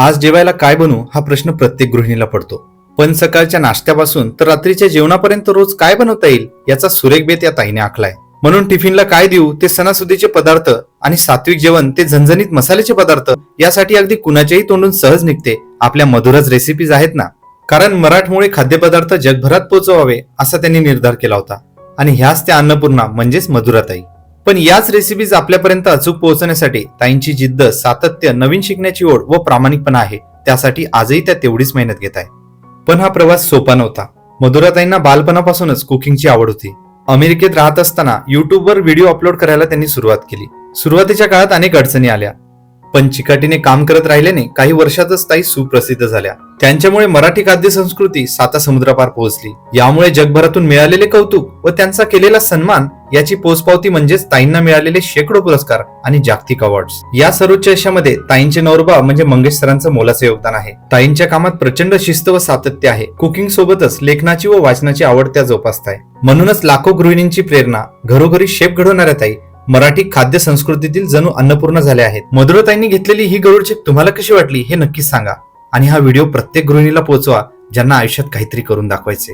आज जेवायला काय बनवू हा प्रश्न प्रत्येक गृहिणीला पडतो. पण सकाळच्या नाश्त्यापासून तर रात्रीच्या जेवणापर्यंत रोज काय बनवता येईल याचा सुरेख बेत या ताईने आखलाय. म्हणून टिफिनला काय देऊ ते सणासुदीचे पदार्थ आणि सात्विक जेवण ते झणझणीत मसाल्याचे पदार्थ यासाठी अगदी कुणाच्याही तोंडून सहज निघते. आपल्या मधुरच रेसिपीज आहेत ना? कारण मराठमोळे खाद्यपदार्थ जगभरात पोहोचवावे असा त्यांनी निर्धार केला होता. आणि ह्याच त्या अन्नपूर्णा म्हणजेच मधुराताई. पण याच रेसिपीज आपल्यापर्यंत अचूक पोहोचण्यासाठी ताईंची जिद्द सातत्य नवीन शिकण्याची ओढ व प्रामाणिकपणा आहे. त्यासाठी आजही त्या तेवढीच मेहनत घेत आहे. पण हा प्रवास सोपा नव्हता. मधुराताईंना बालपणापासूनच कुकिंगची आवड होती. अमेरिकेत राहत असताना युट्यूबवर व्हिडिओ अपलोड करायला त्यांनी सुरुवात केली. सुरुवातीच्या काळात अनेक अडचणी आल्या. पण चिकाटीने काम करत राहिल्याने काही वर्षातच ताई सुप्रसिद्ध झाल्या. त्यांच्यामुळे मराठी खाद्य संस्कृती साता समुद्रापार पोहोचली. यामुळे जगभरातून मिळालेले कौतुक व त्यांचा केलेला सन्मान याची पोचपावती म्हणजेच ताईंना मिळालेले शेकडो पुरस्कार आणि जागतिक अवॉर्ड्स या सर्वोच्च यशामध्ये ताईंचे नवरबा म्हणजे मंगेश सरांचं मोलाचं योगदान आहे. ताईंच्या कामात प्रचंड शिस्त व सातत्य आहे. कुकिंग सोबतच लेखनाची व वाचनाची आवड त्या जोपासताय. म्हणूनच लाखो गृहिणींची प्रेरणा घरोघरी शेप घडवणाऱ्या ताई मराठी खाद्य संस्कृतीतील जणू अन्नपूर्ण झाले आहेत. मधुरताईंनी घेतलेली ही गरुडचेक तुम्हाला कशी वाटली हे नक्कीच सांगा. आणि हा व्हिडिओ प्रत्येक गृहिणीला पोहोचवा ज्यांना आयुष्यात काहीतरी करून दाखवायचे